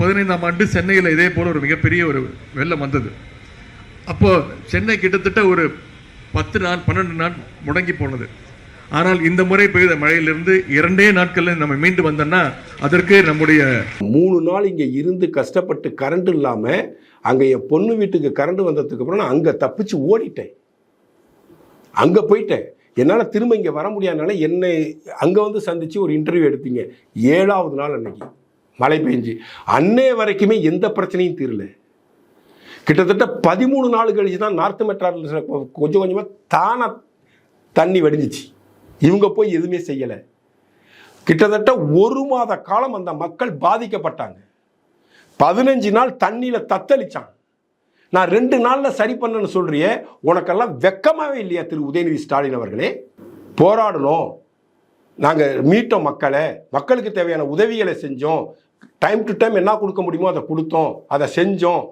பதினைந்தாம் ஆண்டு சென்னையில் இதே போல் ஒரு மிகப்பெரிய ஒரு வெள்ளம் வந்தது. அப்போது சென்னை கிட்டத்தட்ட ஒரு பத்து நாள் பன்னெண்டு நாள் முடங்கி போனது. ஆனால் இந்த முறை பெய்த மழையிலிருந்து இரண்டே நாட்களில் நம்ம மீண்டு வந்தோம்னா அதற்கு நம்முடைய மூணு நாள் இங்கே இருந்து கஷ்டப்பட்டு கரண்ட் இல்லாமல் அங்கே என் பொண்ணு வீட்டுக்கு கரண்ட் வந்ததுக்கு அப்புறம் நான் அங்கே தப்பிச்சு ஓடிட்டேன். அங்கே போயிட்டேன். என்னால் திரும்ப இங்கே வர முடியாதனால என்னை அங்கே வந்து சந்தித்து ஒரு இன்டர்வியூ எடுத்தீங்க. ஏழாவது நாள் அன்னைக்கு. மழை பெஞ்சு. அன்னைய வரைக்குமே எந்த பிரச்சனையும் தீரல. கிட்டத்தட்ட பதிமூணு நாள் கழிச்சு தான் நார்த் மெட்ராஸில் கொஞ்சம் கொஞ்சமாக தானாக தண்ணி வடிஞ்சிச்சு. இவங்க போய் எதுவுமே செய்யலை. கிட்டத்தட்ட ஒரு மாத காலம் அந்த மக்கள் பாதிக்கப்பட்டாங்க. பதினஞ்சு நாள் தண்ணியில் தத்தளிச்சான் நான் ரெண்டு நாளில் சரி பண்ணேன்னு சொல்கிறியே உனக்கெல்லாம் வெக்கமாகவே இல்லையா திரு உதயநிதி ஸ்டாலின் அவர்களே? போராடணும். நாங்கள் மீட்டோம் மக்களை. மக்களுக்கு தேவையான உதவிகளை செஞ்சோம். டைம் டு டைம் என்ன கொடுக்க முடியுமோ அதை கொடுத்தோம் அதை செஞ்சோம்.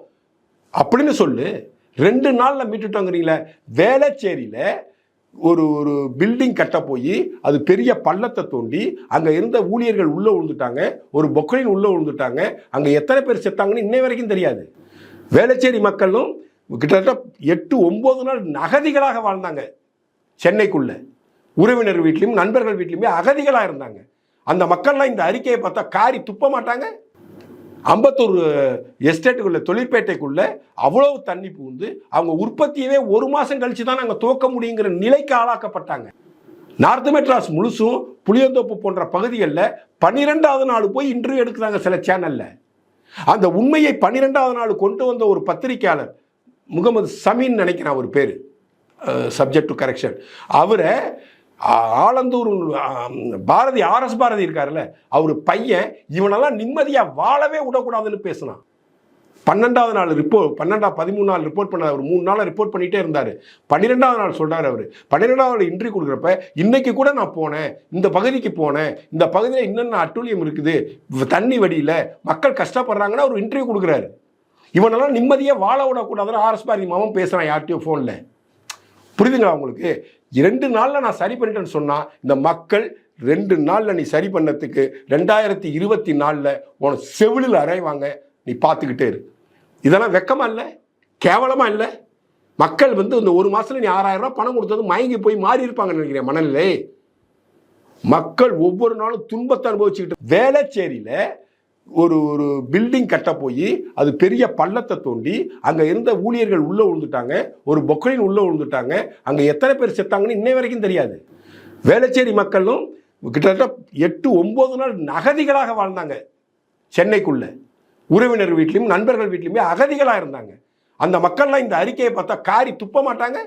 அப்படின்னு சொல்லு ரெண்டு நாளில் மீட்டுட்டோங்கிறீங்களே வேளச்சேரியில் ஒரு ஒரு பில்டிங் கட்ட போய் அது பெரிய பள்ளத்தை தோண்டி அங்கே இருந்த ஊழியர்கள் உள்ளே விழுந்துட்டாங்க ஒரு பொக்கலின் உள்ளே விழுந்துட்டாங்க அங்கே எத்தனை பேர் செத்தாங்கன்னு இன்னை வரைக்கும் தெரியாது. வேளச்சேரி மக்களும் கிட்டத்தட்ட எட்டு ஒம்பது நாள் அகதிகளாக வாழ்ந்தாங்க சென்னைக்குள்ளே. உறவினர் வீட்லேயும் நண்பர்கள் வீட்லையுமே அகதிகளாக இருந்தாங்க. அந்த மக்கள்லாம் இந்த அறிக்கையை பார்த்தா காரி துப்ப மாட்டாங்க. அம்பத்தூர் எஸ்டேட்டுக்குள்ள தொழிற்பேட்டைக்குள்ள அவ்வளவு தண்ணி புகுந்து அவங்க உற்பத்தியவே ஒரு மாதம் கழிச்சு தான் நாங்கள் துவக்க முடியுங்கிற நிலைக்கு ஆளாக்கப்பட்டாங்க. நார்த் மெட்ராஸ் முழுசும் புளியந்தோப்பு போன்ற பகுதிகளில் பன்னிரெண்டாவது நாள் போய் இன்டர்வியூ எடுக்கிறாங்க சில சேனலில் அந்த உண்மையை பன்னிரெண்டாவது நாள் கொண்டு வந்த ஒரு பத்திரிக்கையாளர் முகமது சமீன் நினைக்கிறேன் அவர் பேர் சப்ஜெக்ட் டு கரெக்ஷன் அவரை ஆலந்தூர் பாரதி ஆர்எஸ் பாரதி இருக்காருல்ல அவர் பையன் இவனெல்லாம் நிம்மதியாக வாழவே விடக்கூடாதுன்னு பேசினான். பன்னெண்டாவது நாள் ரிப்போர்ட் பன்னெண்டா பதிமூணு நாள் ரிப்போர்ட் பண்ண அவர். மூணு நாள் ரிப்போர்ட் பண்ணிகிட்டே இருந்தார். பன்னிரெண்டாவது நாள் சொல்கிறார் அவர். பன்னிரெண்டாவது நாள் இன்ட்ரி கொடுக்குறப்ப இன்றைக்கி கூட நான் போனேன். இந்த பகுதிக்கு போனேன். இந்த பகுதியில் என்னென்ன அட்டூழியம் இருக்குது? தண்ணி வடியில் மக்கள் கஷ்டப்படுறாங்கன்னா ஒரு இன்டர்வியூ கொடுக்குறாரு. இவனெல்லாம் நிம்மதியாக வாழ விடக்கூடாதுன்னு ஆர்எஸ் பாரதி மாவும் பேசுகிறான் யார்கிட்டயோ ஃபோனில் புரியுதுங்களா உங்களுக்கு? ரெண்டு நாளில் நான் சரி பண்ணிட்டேன்னு சொன்னால் இந்த மக்கள் ரெண்டு நாளில் நீ சரி பண்ணத்துக்கு ரெண்டாயிரத்தி இருபத்தி நாலில் உன செவிலில் அரைவாங்க நீ பார்த்துக்கிட்டே இரு. இதெல்லாம் வெக்கமாக இல்லை? கேவலமாக இல்லை? மக்கள் வந்து இந்த ஒரு மாதத்தில் நீ ஆறாயிரம் ரூபா பணம் கொடுத்தது மயங்கி போய் மாறி இருப்பாங்கன்னு நினைக்கிறேன் மனநிலை. மக்கள் ஒவ்வொரு நாளும் துன்பத்தை அனுபவிச்சுக்கிட்டு வேளச்சேரியில ஒரு ஒரு பில்டிங் கட்ட போய் அது பெரிய பள்ளத்தை தோண்டி அங்கே இருந்த ஊழியர்கள் உள்ளே விழுந்துட்டாங்க ஒரு பொக்கலின் உள்ளே விழுந்துட்டாங்க அங்கே எத்தனை பேர் செத்தாங்கன்னு இன்னை வரைக்கும் தெரியாது. வேளச்சேரி மக்களும் கிட்டத்தட்ட எட்டு ஒம்பது நாள் அகதிகளாக வாழ்ந்தாங்க சென்னைக்குள்ள. உறவினர் வீட்லையும் நண்பர்கள் வீட்லையுமே அகதிகளாக இருந்தாங்க. அந்த மக்கள்லாம் இந்த அறிக்கையை பார்த்தா காரி துப்ப மாட்டாங்க